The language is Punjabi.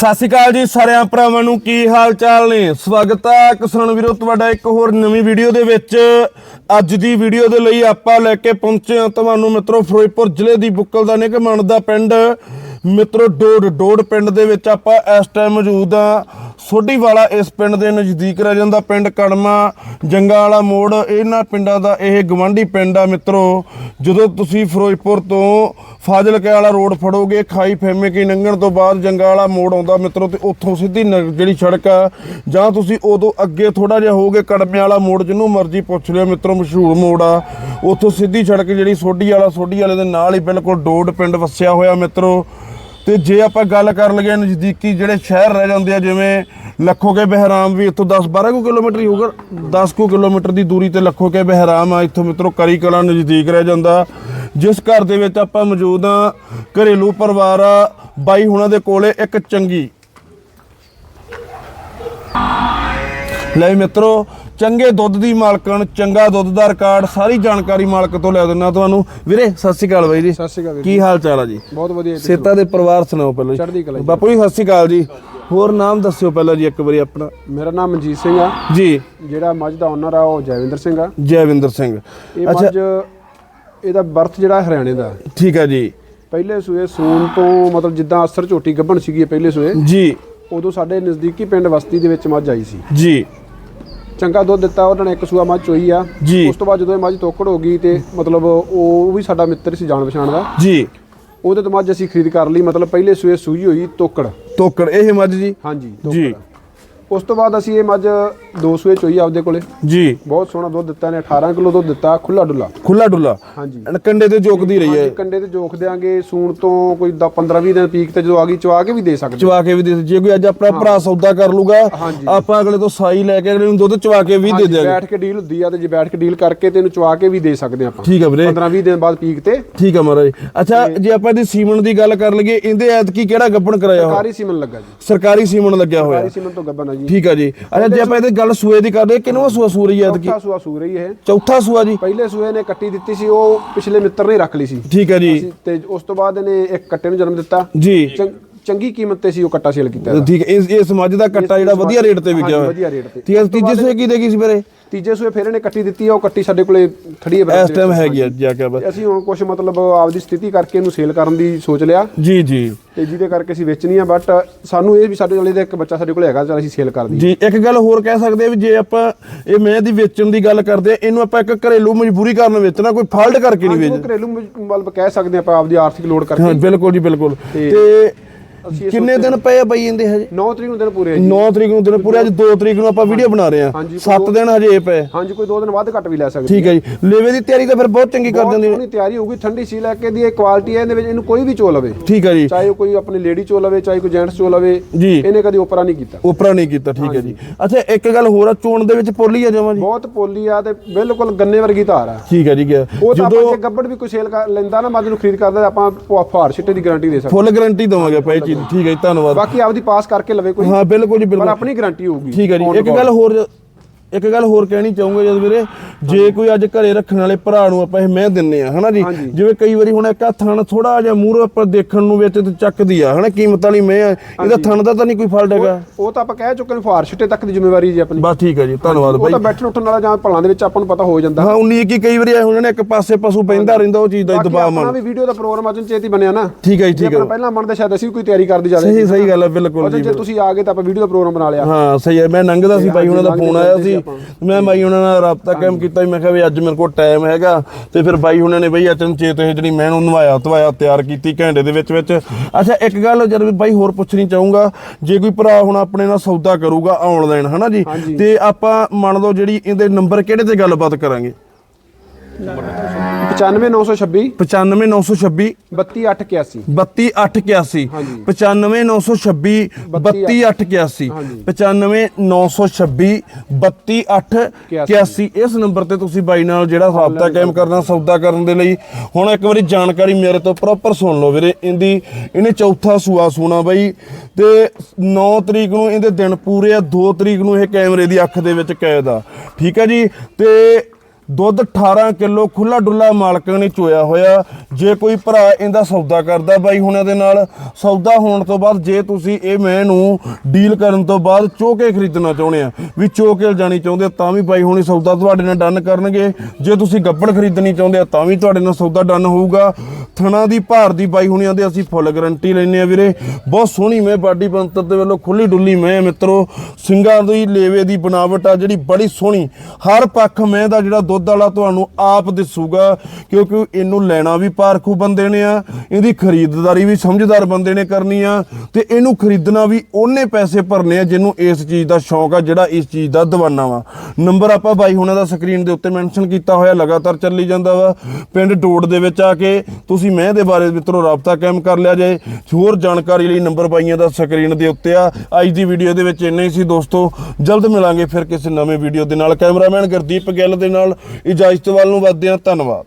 ਸਤਿ ਸ਼੍ਰੀ ਅਕਾਲ ਜੀ ਸਾਰਿਆਂ ਭਰਾਵਾਂ ਨੂੰ ਕੀ ਹਾਲ ਚਾਲ ਨੇ? ਸਵਾਗਤ ਹੈ ਕਿਸਾਨ ਵੀਰੋ, ਤੁਹਾਡਾ ਇੱਕ ਹੋਰ ਨਵੀਂ ਵੀਡੀਓ ਦੇ ਵਿੱਚ। ਅੱਜ ਦੀ ਵੀਡੀਓ ਦੇ ਲਈ ਆਪਾਂ ਲੈ ਕੇ ਪਹੁੰਚੇ ਹਾਂ ਤੁਹਾਨੂੰ ਮਿੱਤਰੋ, ਫਿਰੋਜ਼ਪੁਰ ਜ਼ਿਲ੍ਹੇ ਦੀ ਬੁੱਕਲ ਦਾ ਨਿਗਮਨ ਦਾ ਪਿੰਡ। ਮਿੱਤਰੋ ਡੋਡ ਡੋੜ ਪਿੰਡ ਦੇ ਵਿੱਚ ਆਪਾਂ ਇਸ ਟਾਈਮ ਮੌਜੂਦ ਆ ਸੋਢੀ ਵਾਲਾ ਇਸ ਪਿੰਡ ਦੇ ਨਜ਼ਦੀਕ ਰਹਿ ਜਾਂਦਾ ਪਿੰਡ ਕੜਮਾ, ਜੰਗਾ ਵਾਲਾ ਮੋੜ। ਇਹਨਾਂ ਪਿੰਡਾਂ ਦਾ ਇਹ ਗਵਾਂਢੀ ਪਿੰਡ ਆ ਮਿੱਤਰੋ। ਜਦੋਂ ਤੁਸੀਂ ਫਿਰੋਜ਼ਪੁਰ ਤੋਂ ਫਾਜ਼ਿਲਕੇ ਵਾਲਾ ਰੋਡ ਫੜੋਗੇ, ਖਾਈ ਫੇਮੇ ਕੀ ਲੰਘਣ ਤੋਂ ਬਾਅਦ ਜੰਗਾ ਵਾਲਾ ਮੋੜ ਆਉਂਦਾ ਮਿੱਤਰੋ ਤੇ ਉੱਥੋਂ ਸਿੱਧੀ ਨ- ਜਿਹੜੀ ਸੜਕ ਆ, ਜਾਂ ਤੁਸੀਂ ਉਦੋਂ ਅੱਗੇ ਥੋੜਾ ਜਿਹਾ ਹੋਗੇ ਕੜਮੇ ਵਾਲਾ ਮੋੜ ਜਿਹਨੂੰ ਮਰਜ਼ੀ ਪੁੱਛ ਲਿਓ ਮਿੱਤਰੋ, ਮਸ਼ਹੂਰ ਮੋੜ ਆ। ਉੱਥੋਂ ਸਿੱਧੀ ਸੜਕ ਜਿਹੜੀ ਸੋਢੀ ਵਾਲਾ, ਸੋਢੀ ਵਾਲੇ ਦੇ ਨਾਲ ਹੀ ਬਿਲਕੁਲ ਡੋਡ ਪਿੰਡ ਵਸਿਆ ਹੋਇਆ ਮਿੱਤਰੋ। ਤੇ ਜੇ ਆਪਾਂ ਗੱਲ ਕਰ ਲਈਏ ਨਜ਼ਦੀਕੀ ਜਿਹੜੇ ਸ਼ਹਿਰ ਰਹਿ ਜਾਂਦੇ ਆ, ਜਿਵੇਂ ਲੱਖੋ ਕੇ ਬਹਿਰਾਮ ਵੀ ਇੱਥੋਂ 10 12 ਕੁ ਕਿਲੋਮੀਟਰ ਹੀ ਹੋਊਗਾ 10 ਕੁ ਕਿਲੋਮੀਟਰ ਦੀ ਦੂਰੀ ਤੇ ਲੱਖੋ ਕੇ ਬਹਿਰਾਮ ਆ, ਇੱਥੋਂ ਮਿੱਤਰੋ ਕਰੀ ਕਲਾ ਨਜ਼ਦੀਕ ਰਹਿ ਜਾਂਦਾ। ਜਿਸ ਘਰ ਦੇ ਵਿੱਚ ਆਪਾਂ ਮੌਜੂਦ ਆ, ਘਰੇਲੂ ਪਰਿਵਾਰ ਆ, ਬਾਈ ਹੁਣਾਂ ਦੇ ਕੋਲੇ ਇੱਕ ਚੰਗੀ। ਲੈ ਵੀ ਮਿੱਤਰੋ ਚੰਗੇ ਦੁੱਧ ਦੀ ਮਾਲਕਣ ਚੰਗਾ ਦੁੱਧ ਦਾ ਰਿਕਾਰਡ ਸਾਰੀ ਜਾਣਕਾਰੀ ਮਾਲਕ ਤੋਂ ਲੈ ਦਿੰਦਾ ਤੁਹਾਨੂੰ। ਵੀਰੇ ਸਤਿ ਸ਼੍ਰੀ ਅਕਾਲ ਬਾਈ ਜੀ। ਸਤਿ ਸ਼੍ਰੀ ਅਕਾਲ ਕੀ ਹਾਲ ਚਾਲ ਆ ਜੀ? ਬਹੁਤ ਵਧੀਆ ਜੀ। ਸੇਤਾ ਦੇ ਪਰਿਵਾਰ ਸੁਣਾਓ ਪਹਿਲਾਂ ਚੜ੍ਹਦੀ ਕਲਾ। ਬਾਪੂ ਜੀ ਸਤਿ ਸ਼੍ਰੀ ਅਕਾਲ ਜੀ। ਹੋਰ ਨਾਮ ਦੱਸਿਓ ਪਹਿਲਾਂ ਜੀ ਇੱਕ ਵਾਰੀ ਆਪਣਾ। ਮੇਰਾ ਨਾਮ ਮਨਜੀਤ ਸਿੰਘ ਆ। ਜੀ। ਜਿਹੜਾ ਮੱਝ ਦਾ ਓਨਰ ਆ ਉਹ ਜੈਵਿੰਦਰ ਸਿੰਘ ਆ। ਜੈਵਿੰਦਰ ਸਿੰਘ। ਇਹ ਮੱਝ ਇਹਦਾ ਬਰਥ ਜਿਹੜਾ ਹਰਿਆਣੇ ਦਾ। ਠੀਕ ਆ ਜੀ। ਪਹਿਲੇ ਸੂਏ ਸੂਨ ਤੋਂ ਮਤਲਬ ਜਿੱਦਾਂ ਅਸਰ ਝੋਟੀ ਗੱਭਣ ਸੀਗੀ ਪਹਿਲੇ ਸੂਏ। ਜੀ। ਉਦੋਂ ਸਾਡੇ ਨਜ਼ਦੀਕੀ ਪਿੰਡ ਵਸਤੀ ਦੇ ਵਿੱਚ ਮੱਝ ਆਈ ਸੀ। ਜੀ। ਚੰਗਾ ਦੁੱਧ ਦਿੱਤਾ ਉਹਨਾਂ ਨੇ ਇੱਕ ਸੂਆ ਮੱਝ ਚੋਈ ਆ। ਜੀ। ਉਸ ਤੋਂ ਬਾਅਦ ਜਦੋਂ ਇਹ ਮੱਝ ਤੋਕੜ ਹੋ ਗਈ ਤੇ ਮਤਲਬ ਉਹ ਵੀ ਸਾਡਾ ਮਿੱਤਰ ਸੀ ਜਾਣ ਪਛਾਣ ਦਾ। ਜੀ। ਉਹਦੇ ਤੋਂ ਮੱਝ ਅਸੀਂ ਖਰੀਦ ਕਰ ਲਈ ਮਤਲਬ ਪਹਿਲੇ ਸੂਏ ਸੂਈ ਹੋਈ ਤੋਕੜ। ਤੋਕੜ ਇਹ ਮੱਝ ਜੀ? ਹਾਂਜੀ ਜੀ। ਤੋਕੜ। ਉਸ ਤੋਂ ਬਾਅਦ ਅਸੀਂ ਇਹ ਮੱਝ ਦੋ ਸੂਏ ਚੋਈ ਆਪਦੇ ਕੋਲੇ। ਜੀ। ਬਹੁਤ ਸੋਹਣਾ ਦੁੱਧ ਦਿੱਤਾ ਨੇ 18 ਕਿਲੋ ਦੁੱਧ ਦਿੱਤਾ ਖੁੱਲਾ ਡੁੱਲਾ। ਖੁੱਲਾ ਡੁੱਲਾ? ਹਾਂਜੀ। ਕੰਡੇ ਤੇ ਜੋਕਦੀ ਰਹੀ ਹੈ ਹਾਂਜੀ, ਕੰਡੇ ਤੇ ਜੋਖ ਦਿਆਂਗੇ ਸੂਣ ਤੋਂ ਕੋਈ 15 20 ਦਿਨ ਪੀਕ ਤੇ ਜਦੋਂ ਆ ਗਈ ਚਵਾ ਕੇ ਵੀ ਦੇ ਸਕਦੇ ਚਵਾ ਕੇ ਵੀ ਦੇ ਜੇ ਕੋਈ ਅੱਜ ਆਪਣਾ ਭਰਾ ਸੌਦਾ ਕਰ ਲੂਗਾ ਹਾਂਜੀ। ਆਪਾਂ ਅਗਲੇ ਤੋਂ ਸਾਈ ਲੈ ਕੇ ਅਗਲੇ ਨੂੰ ਦੁੱਧ ਚਵਾ ਕੇ ਵੀ ਦੇ ਹਾਂਜੀ, ਦਿਆਂਗੇ। ਬੈਠ ਕੇ ਡੀਲ ਹੁੰਦੀ ਆ ਤੇ ਜੇ ਬੈਠ ਕੇ ਡੀਲ ਕਰਕੇ ਤੇ ਇਹਨੂੰ ਚਵਾ ਕੇ ਵੀ ਦੇ ਸਕਦੇ ਆਪਾਂ। ਠੀਕ ਆ ਵੀਰੇ। 15 20 ਦਿਨ ਬਾਅਦ ਪੀਕ ਤੇ। ਠੀਕ ਆ ਮਹਾਰਾਜ। ਅੱਛਾ ਜੇ ਆਪਾਂ ਇਹਦੀ ਸੀਮਨ ਦੀ ਗੱਲ ਕਰ ਲਈਏ ਇਹਦੇ ਐਤਕੀ ਕਿਹੜਾ ਗੱਪਣ ਕਰਾਇਆ ਹੋਇਆ? ਸਰਕਾਰੀ ਸੀਮਨ ਲੱਗਾ ਜੀ। ਸਰਕਾਰੀ ਸੀਮਨ ਲੱਗਿਆ ਹੋਇਆ। ਸਰਕਾਰੀ ਸੀਮਨ ਤੋਂ ਗੱਬਨ ਆ ਜੀ। ਠੀਕ ਆ ਜੀ। ਅੱਛਾ ਜੇ ਆਪਾਂ ਇਹਦੀ ਗੱਲ ਸੂਏ ਦੀ ਕਰਦੇ ਕਿੰਨਵਾਂ ਸੂਆ ਸੂ ਰਹੀ ਹੈ ਐਤਕੀ? ਚੌਥਾ ਸੂਆ ਸੂ ਰਹੀ ਇਹ। ਚੌਥਾ ਸੂਆ ਜੀ। ਪਹਿਲੇ ਸੂਏ ਨੇ ਕੱਟੀ ਦਿੱਤੀ ਸੀ ਉਹ ਪਿਛਲੇ ਮਿੱਤਰ ਨੇ ਰੱਖ ਲਈ ਸੀ। ਠੀਕ ਹੈ ਜੀ। ਤੇ ਉਸ ਤੋਂ ਬਾਅਦ ਇਹਨੇ ਇੱਕ ਕੱਟੇ ਨੂੰ ਜਨਮ ਦਿੱਤਾ। ਜੀ। ਚੰਗ- ਕੀਮਤ ਤੇ ਸੀ ਉਹ ਕੱਟਾ ਸੇਲ ਕੀਤਾ। ਠੀਕ ਹੈ ਇਸ ਇਸ ਮੱਝ ਦਾ ਕੱਟਾ ਜਿਹੜਾ ਵਧੀਆ ਰੇਟ ਤੇ ਵਿਕਿਆ ਹੋਇਆ। ਵਧੀਆ ਰੇਟ ਤੇ। ਤੀਜੇ ਸੂਏ ਕੀ ਦੇਗੀ ਸੀ ਮੇਰੇ ਤੀਜੇ ਸੂਏ ਫਿਰ ਇਹਨੇ ਕੱਟੀ ਦਿੱਤੀ ਆ ਉਹ ਕੱਟੀ ਸਾਡੇ ਕੋਲੇ ਖੜੀ ਹੈ ਇਸ ਟਾਈਮ ਹੈਗੀ ਆ ਜਾ ਕੇ ਬਸ। ਅਸੀਂ ਹੁਣ ਕੁਝ ਮਤਲਬ ਆਪਦੀ ਸਥਿਤੀ ਕਰਕੇ ਇਹਨੂੰ ਸੇਲ ਕਰਨ ਦੀ ਸੋਚ ਲਿਆ। ਜੀ ਜੀ। ਤੇ ਜਿਹਦੇ ਕਰਕੇ ਅਸੀਂ ਵੇਚਣੀ ਆ ਬਟ ਸਾਨੂੰ ਇਹ ਵੀ ਸਾਡੇ ਕੋਲੇ ਦਾ ਇੱਕ ਬੱਚਾ ਸਾਡੇ ਕੋਲੇ ਹੈਗਾ ਚਲ ਅਸੀਂ ਸੇਲ ਕਰ ਦਈਏ। ਜੀ ਇੱਕ ਗੱਲ ਹੋਰ ਕਹਿ ਸਕਦੇ ਆ ਵੀ ਜੇ ਆਪਾਂ ਇਹ ਮੈਂ ਦੀ ਵੇਚਣ ਦੀ ਗੱਲ ਕਰਦੇ ਆ ਇਹਨੂੰ ਆਪਾਂ ਇੱਕ ਘਰੇਲੂ ਮਜਬੂਰੀ ਕਾਰਨ ਵੇਚਣਾ ਕੋਈ ਫਾਲਟ ਕਰਕੇ ਨਹੀਂ ਹਾਂਜੀ, ਵੇਚ ਉਹ ਘਰੇਲੂ ਮਤਲਬ ਕਹਿ ਸਕਦੇ ਆਪਾਂ ਆਪਦੀ ਆਰਥਿਕ ਲੋੜ ਹਾਂ ਕਰਕੇ ਬਿਲਕੁਲ ਜੀ ਬਿਲਕੁਲ। ਤੇ ਕਿੰਨੇ ਦਿਨ ਪਏ ਆ ਬਈ ਇਹਦੇ ਹਜੇ? 9 ਤਰੀਕ ਨੂੰ ਦਿਨ ਪੂਰੇ ਆ ਜੀ। 9 ਤਰੀਕ ਨੂੰ ਦਿਨ ਪੂਰੇ ਅੱਜ 2 ਤਰੀਕ ਨੂੰ ਆਪਾਂ ਵੀਡੀਓ ਬਣਾ ਰਹੇ ਆ। ਹਾਂਜੀ, 7 ਦਿਨ ਹਜੇ ਪਏ। ਹਾਂਜੀ ਕੋਈ 2 ਦਿਨ ਵੱਧ ਘੱਟ ਵੀ ਲੈ ਸਕਦੇ ਠੀਕ ਹੈ ਜੀ। ਲੇਵੇ ਦੀ ਤਿਆਰੀ ਤਾਂ ਫਿਰ ਬਹੁਤ ਚੰਗੀ ਕਰ ਬਹੁਤ ਜਾਂਦੀ ਸੋਹਣੀ ਤਿਆਰੀ ਹੋਊਗੀ ਠੰਡੀ ਸੀ ਲੈ ਕੇ ਦੀ ਇਹ ਕੁਆਲਿਟੀ ਹੈ ਇਹਦੇ ਵਿੱਚ ਇਹਨੂੰ ਕੋਈ ਵੀ ਚੋ ਲਵੇ। ਠੀਕ ਹੈ ਜੀ। ਚਾਹੇ ਕੋਈ ਆਪਣੀ ਲੇਡੀ ਚੋ ਲਵੇ ਚਾਹੇ ਕੋਈ ਜੈਂਟਸ ਚੋ ਲਵੇ ਜੀ। ਇਹਨੇ ਕਦੀ ਉਪਰਾ ਨਹੀਂ ਕੀਤਾ। ਉਪਰਾ ਨਹੀਂ ਕੀਤਾ ਠੀਕ ਹੈ ਜੀ। ਅੱਛਾ ਇੱਕ ਗੱਲ ਹੋਰ ਆ ਚੋਣ ਦੇ ਵਿੱਚ ਪੋਲੀ ਆ ਜਾਵਾਂ ਜੀ? ਬਹੁਤ ਪੋਲੀ ਆ ਤੇ ਬਿਲਕੁਲ ਗੰਨੇ ਵਰਗੀ ਧਾਰ ਆ। ਠੀਕ ਹੈ ਜੀ ਉਹ ਤਾਂ ਆਪਾਂ ਜੇ ਗੱਬੜ ਵੀ ਕੋਈ ਸੇਲ ਕਰ ਲੈਂਦਾ ਨਾ ਮੱਝ ਨੂੰ ਖਰੀਦ ਕਰਦਾ ਆਪਾਂ ਫੁ- ਫੁਹਾਰ ਛਿੱਟੇ ਦੀ ਗਾਰੰਟੀ ਦੇ ਸਕਦੇ ਫੁੱਲ ਗਾਰੰਟੀ ਦਵਾਂਗੇ ਪਏ ਠੀਕ ਹੈ ਜੀ ਧੰਨਵਾਦ। ਬਾਕੀ ਆਪਦੀ ਪਾਸ ਕਰਕੇ ਲਵੇ ਕੋਈ। ਹਾਂ ਬਿਲਕੁਲ ਜੀ ਪਰ ਬਿਲਕੁਲ। ਆਪਣੀ ਗਾਰੰਟੀ ਹੋਊਗੀ। ਠੀਕ ਹੈ ਜੀ ਇੱਕ। ਗੱਲ ਹੋਰ ਇੱਕ ਗੱਲ ਹੋਰ ਕਹਿਣੀ ਚਾਹੂੰਗਾ ਜਦ ਵੀਰੇ ਜੇ ਕੋਈ ਅੱਜ ਘਰੇ ਰੱਖਣ ਵਾਲੇ ਭਰਾ ਨੂੰ ਆਪਾਂ ਇਹ ਮੈਂ ਦਿੰਨੇ ਆ ਹਨਾ ਜੀ। ਜਿਵੇਂ ਕਈ ਵਾਰੀ ਹੁਣ ਇੱਕ ਥਣ ਥੋੜਾ ਜਿਹਾ ਮੂਹਰੇ ਆਪਾਂ ਦੇਖਣ ਨੂੰ ਵਿੱਚ ਤੇ ਚੱਕਦੀ ਆ ਹਨਾ? ਕੀਮਤ ਵਾਲੀ ਮੈਂ ਆ ਇਹਦਾ ਥਣ ਦਾ ਤਾਂ ਨਹੀਂ ਕੋਈ ਫਾਲਟ ਹੈਗਾ। ਉਹ ਤਾਂ ਆਪਾਂ ਕਹਿ ਚੁੱਕੇ ਨੇ ਫੁਹਾਰ ਛਿੱਟੇ ਤੱਕ ਦੀ ਜ਼ਿੰਮੇਵਾਰੀ ਜੀ ਆਪਣੀ। ਬਸ ਠੀਕ ਹੈ ਜੀ ਧੰਨਵਾਦ ਉਹ ਬਾਈ। ਤਾਂ ਬੈਠਣ ਉੱਠਣ ਵਾਲਾ ਜਾਂ ਭਲਾਂ ਦੇ ਵਿੱਚ ਆਪਾਂ ਨੂੰ ਪਤਾ ਹੋ ਜਾਂਦਾ। ਹਾਂ 19 ਕੀ ਕਈ ਵਾਰੀ ਉਹਨਾਂ ਨੇ ਇੱਕ ਪਾਸੇ ਪਸ਼ੂ ਪੈਂਦਾ ਰਹਿੰਦਾ ਉਹ ਚੀਜ਼ ਦਾ ਦਬਾਅ ਮੰਨ ਵੀ ਵੀਡੀਓ ਦਾ ਪ੍ਰੋਗਰਾਮ ਅਜਨ ਚੇਤੀ ਬਣਿਆ ਨਾ। ਠੀਕ ਹੈ ਜੀ ਠੀਕ ਹੈ ਪਹਿਲਾਂ ਬਣਦੇ ਸ਼ਾਇਦ ਅਸੀਂ ਕੋਈ ਤਿਆਰੀ ਕਰਦੇ ਜਾਂਦੇ ਸਹੀ ਸਹੀ ਗੱਲ ਹੈ ਬਿਲਕੁਲ ਜੀ ਜੇ ਤੁਸੀਂ ਆ ਗਏ ਤਾਂ ਆਪਾਂ ਵੀਡੀਓ ਦਾ ਪ੍ਰੋਗਰਾਮ ਬਣਾ ਲਿਆ। ਹਾਂ ਸਹੀ ਹੈ ਮੈਂ ਲੰਘਦਾ ਸੀ ਬਾਈ ਉਹਨਾਂ ਦਾ ਫੋਨ ਆਇਆ ਸੀ। ਮੈਂ ਬਾਈ ਉਹਨਾਂ ਨਾਲ ਰਾਬਤਾ ਕਾਇਮ ਕੀਤਾ ਮੈਂ ਕਿਹਾ ਵੀ ਅੱਜ ਮੇਰੇ ਕੋਲ ਟਾਈਮ ਹੈਗਾ। ਤੇ ਫਿਰ ਬਾਈ ਉਹਨਾਂ ਨੇ ਬਈ ਅਚਨ ਚੇਤ ਇਹ ਜਿਹੜੀ ਮੈਂ ਉਹਨੂੰ ਨਵਾਇਆ ਧਵਾਇਆ ਤਿਆਰ ਕੀਤੀ ਘੰਟੇ ਦੇ ਵਿੱਚ ਵਿੱਚ। ਅੱਛਾ ਇੱਕ ਗੱਲ ਜਦ ਵੀ ਬਾਈ ਹੋਰ ਪੁੱਛਣੀ ਚਾਹੂੰਗਾ ਜੇ ਕੋਈ ਭਰਾ ਹੁਣ ਆਪਣੇ ਨਾਲ ਸੌਦਾ ਕਰੂਗਾ ਆਨਲਾਈਨ ਹਨਾ ਜੀ। ਤੇ ਆਪਾਂ ਮੰਨ ਲਓ ਜਿਹੜੀ ਇਹਦੇ ਨੰਬਰ ਕਿਹੜੇ ਤੇ ਗੱਲਬਾਤ ਕਰਾਂਗੇ? 95926 95926 32881 32881 ਹਾਂਜੀ। 95926 32881 ਹਾਂਜੀ। 95926 32881 ਇਸ ਨੰਬਰ ਤੇ ਤੁਸੀਂ ਬਾਈ ਨਾਲ ਜਿਹੜਾ ਰਾਬਤਾ ਕਾਇਮ ਕਰਨਾ ਸੌਦਾ ਕਰਨ ਦੇ ਲਈ ਹੁਣ ਇੱਕ ਵਾਰੀ ਜਾਣਕਾਰੀ ਮੇਰੇ ਤੋਂ ਪ੍ਰੋਪਰ ਸੁਣ ਲਓ ਵੀਰੇ। ਇਹਦੀ ਇਹਨੇ ਚੌਥਾ ਸੂਆ ਸੂਣਾ ਬਾਈ ਤੇ 9 ਤਰੀਕ ਨੂੰ ਇਹਦੇ ਦਿਨ ਪੂਰੇ ਆ 2 ਤਰੀਕ ਨੂੰ ਇਹ ਕੈਮਰੇ ਦੀ ਅੱਖ ਦੇ ਵਿੱਚ ਕੈਦ ਆ। ਠੀਕ ਹੈ ਜੀ? ਤੇ ਦੁੱਧ 18 ਕਿਲੋ ਖੁੱਲਾ ਡੁੱਲਾ ਮਾਲਕਾਂ ਨੇ ਚੋਇਆ ਹੋਇਆ। ਜੇ ਕੋਈ ਭਰਾ ਇਹਦਾ ਸੌਦਾ ਕਰਦਾ ਬਾਈ ਹੁਣਾਂ ਦੇ ਨਾਲ, ਸੌਦਾ ਹੋਣ ਤੋਂ ਬਾਅਦ ਜੇ ਤੁਸੀਂ ਇਹ ਮੈਂ ਨੂੰ ਡੀਲ ਕਰਨ ਤੋਂ ਬਾਅਦ ਚੋ ਕੇ ਖਰੀਦਣਾ ਚਾਹੁੰਦੇ ਆ, ਵੀ ਚੋ ਕੇ ਜਾਣੀ ਚਾਹੁੰਦੇ ਤਾਂ ਵੀ ਬਾਈ ਹੁਣੀ ਸੌਦਾ ਤੁਹਾਡੇ ਨਾਲ ਡਨ ਕਰਨਗੇ। ਜੇ ਤੁਸੀਂ ਗੱਬੜ ਖਰੀਦਣੀ ਚਾਹੁੰਦੇ ਆ, ਤਾਂ ਵੀ ਤੁਹਾਡੇ ਨਾਲ ਸੌਦਾ ਡਨ ਹੋਊਗਾ। ਥਣਾ ਦੀ ਭਾਰ ਦੀ ਬਾਈ ਹੁਣੀਆਂ ਦੇ ਅਸੀਂ ਫੁੱਲ ਗਾਰੰਟੀ ਲੈਨੇ ਆ ਵੀਰੇ। ਬਹੁਤ ਸੋਹਣੀ ਮੈਂ ਬਾਡੀ ਬੰਤਰ ਦੇ ਵੱਲੋਂ ਖੁੱਲੀ ਡੁੱਲੀ ਮੈਂ ਮਿੱਤਰੋ ਸਿੰਗਾਂ ਦੀ ਲੇਵੇ ਦੀ ਬਣਾਵਟ ਆ ਜਿਹੜੀ ਬੜੀ ਸੋਹਣੀ। ਹਰ ਪੱਖ ਮੈਂ ਦਾ ਜਿਹੜਾ ਦੁੱਧ ਵਾਲਾ ਤੁਹਾਨੂੰ ਆਪ ਦਿਸੂਗਾ, ਕਿਉਂਕਿ ਇਹਨੂੰ ਲੈਣਾ ਵੀ ਪਾਰਖੂ ਬੰਦੇ ਨੇ ਆ, ਇਹਦੀ ਖਰੀਦਦਾਰੀ ਵੀ ਸਮਝਦਾਰ ਬੰਦੇ ਨੇ ਕਰਨੀ ਆ, ਤੇ ਇਹਨੂੰ ਖਰੀਦਣਾ ਵੀ ਉਹਨੇ ਪੈਸੇ ਭਰਨੇ ਆ ਜਿਹਨੂੰ ਇਸ ਚੀਜ਼ ਦਾ ਸ਼ੌਂਕ ਆ, ਜਿਹੜਾ ਇਸ ਚੀਜ਼ ਦਾ ਦੀਵਾਨਾ ਵਾ। ਨੰਬਰ ਆਪਾਂ ਬਾਈ ਹੁਣਾਂ ਦਾ ਸਕਰੀਨ ਦੇ ਉੱਤੇ ਮੈਂਸ਼ਨ ਕੀਤਾ ਹੋਇਆ, ਲਗਾਤਾਰ ਚੱਲੀ ਜਾਂਦਾ ਵਾ। ਪਿੰਡ ਡੋੜ ਦੇ ਵਿੱਚ ਆ ਕੇ ਤੁਸੀਂ ਮੈਂ ਦੇ ਬਾਰੇ ਮਿੱਤਰੋ ਰਾਬਤਾ ਕਾਇਮ ਕਰ ਲਿਆ ਜੇ। ਹੋਰ ਜਾਣਕਾਰੀ ਲਈ ਨੰਬਰ ਬਾਈਆਂ ਦਾ ਸਕਰੀਨ ਦੇ ਉੱਤੇ ਆ। ਅੱਜ ਦੀ ਵੀਡੀਓ ਦੇ ਵਿੱਚ ਇੰਨਾ ਹੀ ਸੀ ਦੋਸਤੋ, ਜਲਦ ਮਿਲਾਂਗੇ ਫਿਰ ਕਿਸੇ ਨਵੇਂ ਵੀਡੀਓ ਦੇ ਨਾਲ। ਕੈਮਰਾਮੈਨ ਗੁਰਦੀਪ ਗਿੱਲ ਦੇ ਨਾਲ ਇਜਾਜ਼ਤ ਵੱਲ ਨੂੰ ਵੱਧਦੇ ਹਾਂ। ਧੰਨਵਾਦ।